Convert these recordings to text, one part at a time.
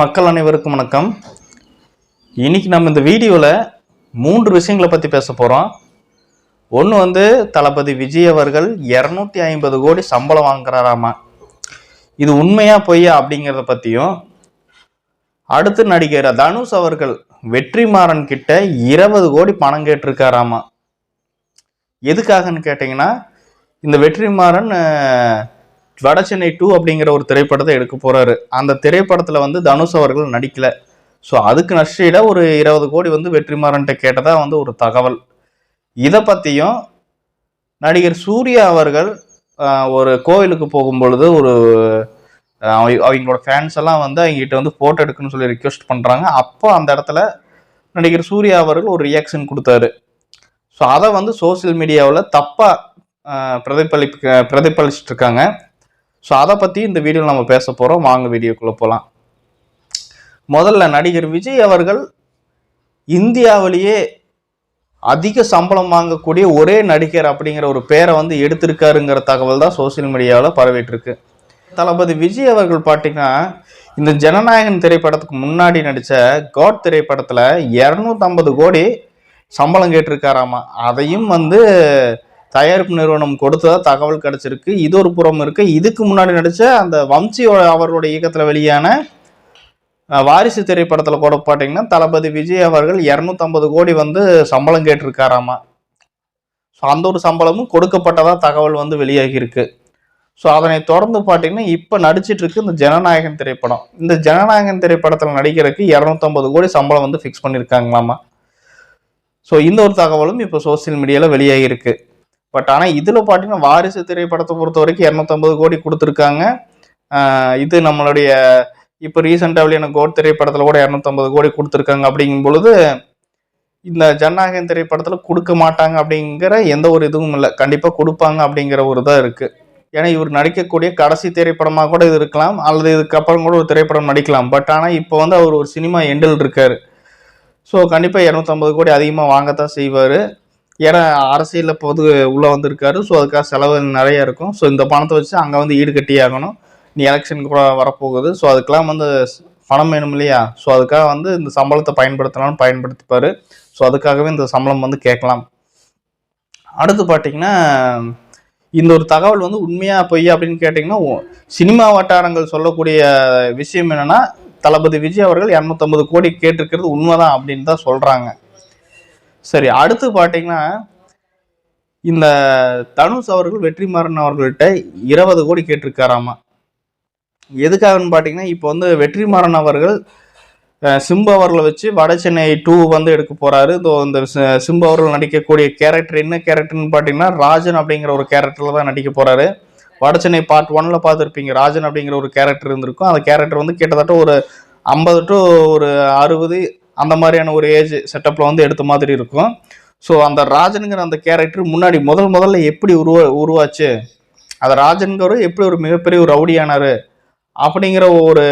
மக்கள் அனைவருக்கும் வணக்கம். இன்னைக்கு நம்ம இந்த வீடியோவில் மூன்று விஷயங்களை பற்றி பேச போகிறோம் ஒன்று வந்து தளபதி விஜய் அவர்கள் இரநூத்தி ஐம்பது கோடி சம்பளம் வாங்குறாராமா. இது உண்மையா பொய்யா அப்படிங்கிறத பற்றியும் அடுத்து நடிகர் தனுஷ் அவர்கள் வெற்றிமாறன் கிட்ட இருபது கோடி பணம் கேட்டிருக்காராமா. எதுக்காகன்னு கேட்டிங்கன்னா இந்த வெற்றிமாறன் அஹ், டூ அப்படிங்கிற ஒரு திரைப்படத்தை எடுக்க போறாரு. அந்த திரைப்படத்தில் வந்து தனுஷ் அவர்கள் நடிக்கல. ஸோ அதுக்கு நஷ்டீட ஒரு இருபது கோடி வந்து வெற்றிமாறன்ட்ட கேட்டதா வந்து ஒரு தகவல். இதை பற்றியும் நடிகர் சூர்யா அவர்கள் ஒரு கோவிலுக்கு போகும்பொழுது ஒரு அவங்களோட ஃபேன்ஸ் எல்லாம் வந்து அவங்ககிட்ட வந்து ஃபோட்டோ எடுக்கணும்னு சொல்லி ரிக்வெஸ்ட் பண்ணுறாங்க அப்போ அந்த இடத்துல நடிகர் சூர்யா அவர்கள் ஒரு ரியாக்ஷன் கொடுத்தாரு. ஸோ அதை வந்து சோஷியல் மீடியாவில் தப்பாக பிரதிபலிப்பு பிரதிபலிச்சிட்ருக்காங்க ஸோ அதை பற்றி இந்த வீடியோவில் நம்ம பேச போகிறோம் வாங்க வீடியோக்குள்ளே போகலாம் முதல்ல நடிகர் விஜய் அவர்கள் இந்தியாவிலேயே அதிக சம்பளம் வாங்கக்கூடிய ஒரே நடிகர் அப்படிங்கிற ஒரு பேரை வந்து எடுத்திருக்காருங்கிற தகவல் தான் சோஷியல் மீடியாவில் பரவிட்டுருக்கு. தளபதி விஜய் அவர்கள் பார்த்தீங்கன்னா இந்த ஜனநாயகன் திரைப்படத்துக்கு முன்னாடி நடித்த காட் திரைப்படத்தில் இரநூத்தம்பது கோடி சம்பளம் கேட்டிருக்காராமா. அதையும் வந்து தயாரிப்பு நிறுவனம் கொடுத்ததா தகவல் கிடைச்சிருக்கு. இது ஒரு புறம் இருக்கு. இதுக்கு முன்னாடி நடித்த அந்த வம்சி அவருடைய இயக்கத்தில் வெளியான வாரிசு திரைப்படத்தில் கூட பார்த்தீங்கன்னா தளபதி விஜய் அவர்கள் இரநூத்தம்பது கோடி வந்து சம்பளம் கேட்டிருக்காராமா. ஸோ அந்த ஒரு சம்பளமும் கொடுக்கப்பட்டதாக தகவல் வந்து வெளியாகியிருக்கு ஸோ அதனை தொடர்ந்து பார்த்தீங்கன்னா இப்போ நடிச்சிட்டு இருக்கு இந்த ஜனநாயகன் திரைப்படம். இந்த ஜனநாயகன் திரைப்படத்தில் நடிக்கிறதுக்கு இரநூத்தம்பது கோடி சம்பளம் வந்து ஃபிக்ஸ் பண்ணியிருக்காங்களாமா ஸோ இந்த ஒரு தகவலும் இப்போ சோஷியல் மீடியாவில் வெளியாகியிருக்கு பட் ஆனால் இதில் பார்த்தீங்கன்னா வாரிசு திரைப்படத்தை பொறுத்த வரைக்கும் இரநூத்தம்பது கோடி கொடுத்துருக்காங்க. இது நம்மளுடைய இப்போ ரீசெண்டாக வெளியான கோட் திரைப்படத்தில் கூட இரநூத்தம்பது கோடி கொடுத்துருக்காங்க அப்படிங்கும் பொழுது இந்த ஜனநாயகன் திரைப்படத்தில் கொடுக்க மாட்டாங்க அப்படிங்கிற எந்த ஒரு இதுவும் இல்லை. கண்டிப்பாக கொடுப்பாங்க அப்படிங்கிற ஒரு இதாக இருக்குது ஏன்னா இவர் நடிக்கக்கூடிய கடைசி திரைப்படமாக கூட இது இருக்கலாம். அல்லது இதுக்கப்புறம் கூட ஒரு திரைப்படம் நடிக்கலாம். பட் ஆனால் இப்போ வந்து அவர் ஒரு சினிமா எண்டில் இருக்கார். ஸோ கண்டிப்பாக இரநூத்தம்பது கோடி அதிகமாக வாங்கத்தான் செய்வார். ஏன்னா அரசியலில் பொது உள்ளே வந்திருக்காரு. ஸோ அதுக்காக செலவு நிறைய இருக்கும். ஸோ இந்த பணத்தை வச்சு அங்கே வந்து ஈடுகட்டி ஆகணும். நீ எலெக்ஷன் கூட வரப்போகுது. ஸோ அதுக்கெல்லாம் வந்து பணம் வேணும் இல்லையா? ஸோ அதுக்காக வந்து இந்த சம்பளத்தை பயன்படுத்தலாம்னு பயன்படுத்திப்பார். ஸோ அதுக்காகவே இந்த சம்பளம் வந்து கேட்கலாம். அடுத்து பார்த்தீங்கன்னா இந்த ஒரு தகவல் வந்து உண்மையாக பொய்யா அப்படின்னு கேட்டிங்கன்னா சினிமா வட்டாரங்கள் சொல்லக்கூடிய விஷயம் என்னென்னா தளபதி விஜய் அவர்கள் இரநூத்தம்பது கோடி கேட்டிருக்கிறது உண்மைதான் அப்படின்னு தான் சொல்கிறாங்க சரி அடுத்து பார்த்தீங்கன்னா இந்த தனுஷ் அவர்கள் வெற்றிமாறன் அவர்கள்ட்ட இருபது கோடி கேட்டிருக்காராமா? எதுக்காகன்னு பார்த்தீங்கன்னா இப்போ வந்து வெற்றிமாறன் அவர்கள் சிம்பு அவர்களை வச்சு வட சென்னை டூ வந்து எடுக்க போறாரு. இதோ இந்த சிம்பு அவர்கள் நடிக்கக்கூடிய கேரக்டர் என்ன கேரக்டர்னு பார்த்தீங்கன்னா ராஜன் அப்படிங்கிற ஒரு கேரக்டர்ல தான் நடிக்க போறாரு. வட சென்னை பார்ட் ஒன்ல பார்த்துருப்பீங்க ராஜன் அப்படிங்கிற ஒரு கேரக்டர் இருந்திருக்கும். அந்த கேரக்டர் வந்து கிட்டத்தட்ட ஒரு ஐம்பது டு ஒரு அறுபது அந்த மாதிரியான ஒரு ஏஜ் செட்டப்பில் வந்து எடுத்த மாதிரி இருக்கும். ஸோ அந்த ராஜனுங்கிற அந்த கேரக்டர் முன்னாடி முதல் முதல்ல எப்படி உருவா உருவாச்சு? அந்த ராஜன்கிறவர் எப்படி ஒரு மிகப்பெரிய ஒரு ரவுடியானாரு? அப்படிங்கிற ஒரு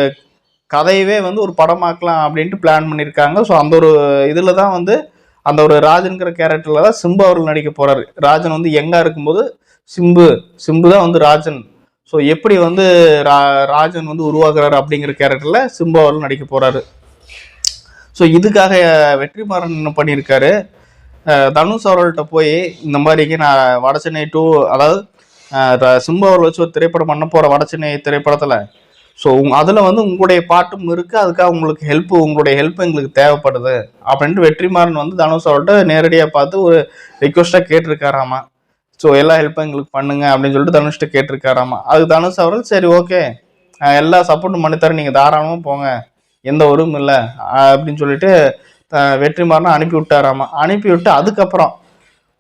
கதையவே வந்து ஒரு படமாக்கலாம் அப்படின்ட்டு பிளான் பண்ணியிருக்காங்க. ஸோ அந்த ஒரு இதில் தான் வந்து அந்த ஒரு ராஜன்கிற கேரக்டரில் தான் சிம்பு அவர்கள் நடிக்க போகிறாரு ராஜன் வந்து யங்காக இருக்கும்போது சிம்பு சிம்பு தான் வந்து ராஜன். ஸோ எப்படி வந்து ரா ராஜன் வந்து உருவாக்குறாரு அப்படிங்கிற கேரக்டரில் சிம்பு அவர்கள் நடிக்க போகிறாரு ஸோ இதுக்காக வெற்றிமாறன் என்ன பண்ணியிருக்காரு? தனுஷ் அவர்கள்ட்ட போய் இந்த மாதிரிக்கு நான் வடசென்னை டூ அதாவது சிம்பு அவர்கள் வச்சு ஒரு திரைப்படம் பண்ண போகிற வடசென்னை திரைப்படத்தில். ஸோ உங் அதில் வந்து உங்களுடைய பாட்டும் இருக்குது அதுக்காக உங்களுக்கு ஹெல்ப் உங்களுடைய ஹெல்ப் எங்களுக்கு தேவைப்படுது. அப்படின்ட்டு வெற்றிமாறன் வந்து தனுஷ் அவர்கிட்ட நேரடியாக பார்த்து ஒரு ரிக்வஸ்ட்டாக கேட்டிருக்காராமா. ஸோ எல்லா ஹெல்ப்பும் எங்களுக்கு பண்ணுங்க அப்படின்னு சொல்லிட்டு தனுஷ்கிட்ட கேட்டிருக்காராமா. அதுக்கு தனுஷ் அவர்கள் சரி ஓகே எல்லா சப்போர்ட்டும் பண்ணித்தரேன். நீங்கள் தாராளமாக போங்க. எந்த ஒரும் இல்லை. அப்படின்னு சொல்லிட்டு வெற்றிமாறனை அனுப்பி விட்டாராமா. அனுப்பி விட்டு அதுக்கப்புறம்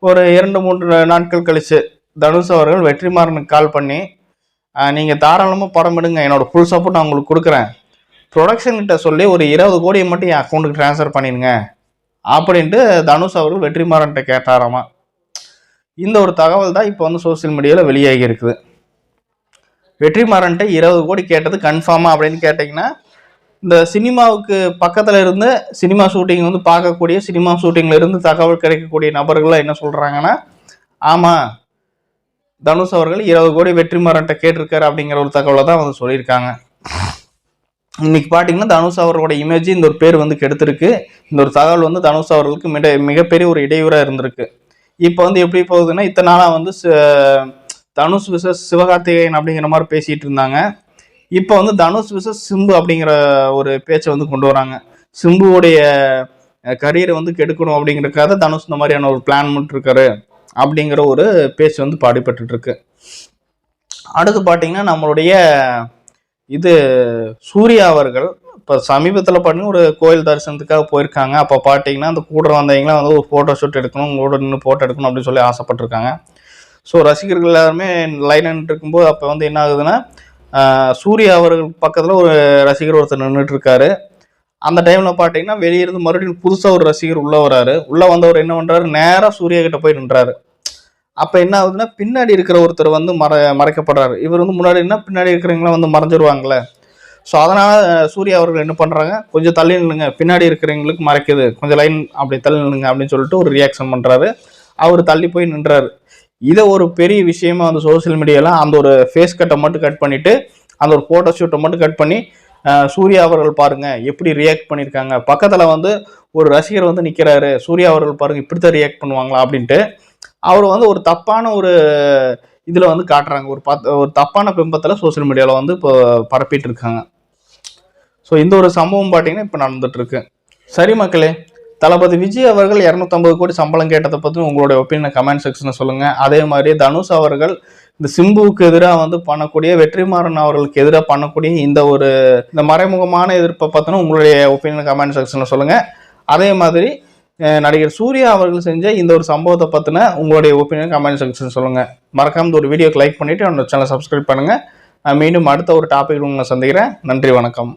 ஒரு இரண்டு மூன்று நாட்கள் கழிச்சு தனுஷ் அவர்கள் வெற்றிமாறனுக்கு கால் பண்ணி நீங்கள் தாராளமாக படம் எடுங்க. என்னோட ஃபுல் சப்போர்ட் நான் உங்களுக்கு கொடுக்குறேன். ப்ரொடக்ஷன்கிட்ட சொல்லி ஒரு இருபது கோடியை மட்டும் என் அக்கௌண்ட்டுக்கு ட்ரான்ஸ்ஃபர் பண்ணிடுங்க. அப்படின்ட்டு தனுஷ் அவர்கள் வெற்றிமாறன்ட்ட கேட்டாராமா. இந்த ஒரு தகவல் தான் இப்போ வந்து சோஷியல் மீடியாவில் வெளியாகி இருக்குது. வெற்றிமாறன்ட்ட இருபது கோடி கேட்டது கன்ஃபார்மா அப்படின்னு கேட்டிங்கன்னா இந்த சினிமாவுக்கு பக்கத்தில் இருந்து சினிமா ஷூட்டிங் வந்து பார்க்கக்கூடிய சினிமா ஷூட்டிங்கில் இருந்து தகவல் கிடைக்கக்கூடிய நபர்கள்லாம் என்ன சொல்கிறாங்கன்னா ஆமாம் தனுஷ் அவர்கள் இருபது கோடி வெற்றிமாறன்ட்ட கேட்டிருக்காரு அப்படிங்கிற ஒரு தகவலை தான் வந்து சொல்லியிருக்காங்க. இன்னைக்கு பார்த்தீங்கன்னா தனுஷ் அவர்களோட இமேஜ் இந்த ஒரு பேர் வந்து கெடுத்திருக்கு. இந்த ஒரு தகவல் வந்து தனுஷ் அவர்களுக்கு மிக மிகப்பெரிய ஒரு இடையூறாக இருந்திருக்கு. இப்போ வந்து எப்படி போகுதுன்னா இத்தனை நாளாக வந்து ச- தனுஷ் விசஸ் சிவகார்த்திகேயன் அப்படிங்கிற மாதிரி பேசிகிட்டு இருந்தாங்க. இப்போ வந்து தனுஷ் விசஸ் சிம்பு அப்படிங்கிற ஒரு பேச்சை வந்து கொண்டு வராங்க. சிம்புவுடைய கரியரை வந்து கெடுக்கணும் அப்படிங்கிறதுக்காக தனுஷ் இந்த மாதிரியான ஒரு பிளான் பண்ணிட்டுருக்காரு அப்படிங்கிற ஒரு பேச்சு வந்து பாடிப்பட்டு இருக்கு அடுத்து பார்த்தீங்கன்னா நம்மளுடைய இது சூர்யா அவர்கள் இப்போ சமீபத்தில் பார்த்தீங்கன்னா ஒரு கோயில் தரிசனத்துக்காக போயிருக்காங்க. அப்போ பார்த்தீங்கன்னா அந்த கூட வந்தவங்களாம் வந்து ஒரு ஃபோட்டோ ஷூட் எடுக்கணும் கூட நின்று ஃபோட்டோ எடுக்கணும் அப்படின்னு சொல்லி ஆசைப்பட்டிருக்காங்க. ஸோ ரசிகர்கள் எல்லாருமே லைன் இருக்கும்போது அப்போ வந்து என்ன ஆகுதுன்னா சூர்யா அவர்கள் பக்கத்தில் ஒரு ரசிகர் ஒருத்தர் நின்றுட்டு இருக்காரு அந்த டைமில் பார்த்தீங்கன்னா வெளியிருந்து மறுபடியும் புதுசாக ஒரு ரசிகர் உள்ளே வராரு. உள்ளே வந்தவர் என்ன பண்ணுறாரு நேராக சூர்யா கிட்ட போய் நின்றாரு. அப்போ என்ன ஆகுதுன்னா பின்னாடி இருக்கிற ஒருத்தர் வந்து மற மறைக்கப்படுறாரு. இவர் வந்து முன்னாடி என்ன பின்னாடி இருக்கிறவங்களாம் வந்து மறைஞ்சிருவாங்களே. ஸோ அதனால் சூர்யா அவர்கள் என்ன பண்ணுறாங்க கொஞ்சம் தள்ளி நில்லுங்க. பின்னாடி இருக்கிறவங்களுக்கு மறைக்குது. கொஞ்சம் லைன் அப்படி தள்ளி நில்லுங்க அப்படின்னு சொல்லிட்டு ஒரு ரியாக்ஷன் பண்ணுறாரு அவர் தள்ளி போய் நின்றாரு. இதை ஒரு பெரிய விஷயமா வந்து சோஷியல் மீடியாலாம் அந்த ஒரு ஃபேஸ் கட்டை மட்டும் கட் பண்ணிவிட்டு அந்த ஒரு ஃபோட்டோ ஷூட்டை மட்டும் கட் பண்ணி சூர்யா அவர்கள் பாருங்க எப்படி ரியாக்ட் பண்ணியிருக்காங்க பக்கத்தில் வந்து ஒரு ரசிகர் வந்து நிற்கிறாரு சூர்யா அவர்கள் பாருங்க இப்படி தான் ரியாக்ட் பண்ணுவாங்களா அப்படின்ட்டு அவர் வந்து ஒரு தப்பான ஒரு இதில் வந்து காட்டுறாங்க. ஒரு பத் ஒரு தப்பான பிம்பத்தில் சோஷியல் மீடியாவில் வந்து இப்போ பரப்பிட்டு இருக்காங்க. ஸோ இந்த ஒரு சம்பவம் பார்த்தீங்கன்னா இப்போ நடந்துட்டு இருக்கு. சரி மக்களே தளபதி விஜய் அவர்கள் இரநூத்தம்பது கோடி சம்பளம் கேட்டதை பற்றி உங்களுடைய ஒப்பீனியன் கமெண்ட் செக்ஷனில் சொல்லுங்கள் அதே மாதிரி தனுஷ் அவர்கள் இந்த சிம்புவுக்கு எதிராக வந்து பண்ணக்கூடிய வெற்றிமாறன் அவர்களுக்கு எதிராக பண்ணக்கூடிய இந்த ஒரு இந்த மறைமுகமான எதிர்ப்பை பார்த்தோன்னா உங்களுடைய ஒப்பீனியன் கமெண்ட் செக்ஷனில் சொல்லுங்கள் அதே மாதிரி நடிகர் சூர்யா அவர்கள் செஞ்ச இந்த ஒரு சம்பவத்தை பற்றின உங்களுடைய ஒப்பீனியன் கமெண்ட் செக்ஷன் சொல்லுங்கள் மறக்காம ஒரு வீடியோக்கு லைக் பண்ணிவிட்டு என்னோட சேனலை சப்ஸ்கிரைப் பண்ணுங்கள் நான் மீண்டும் அடுத்த ஒரு டாபிக் உங்களை சந்திக்கிறேன். நன்றி வணக்கம்.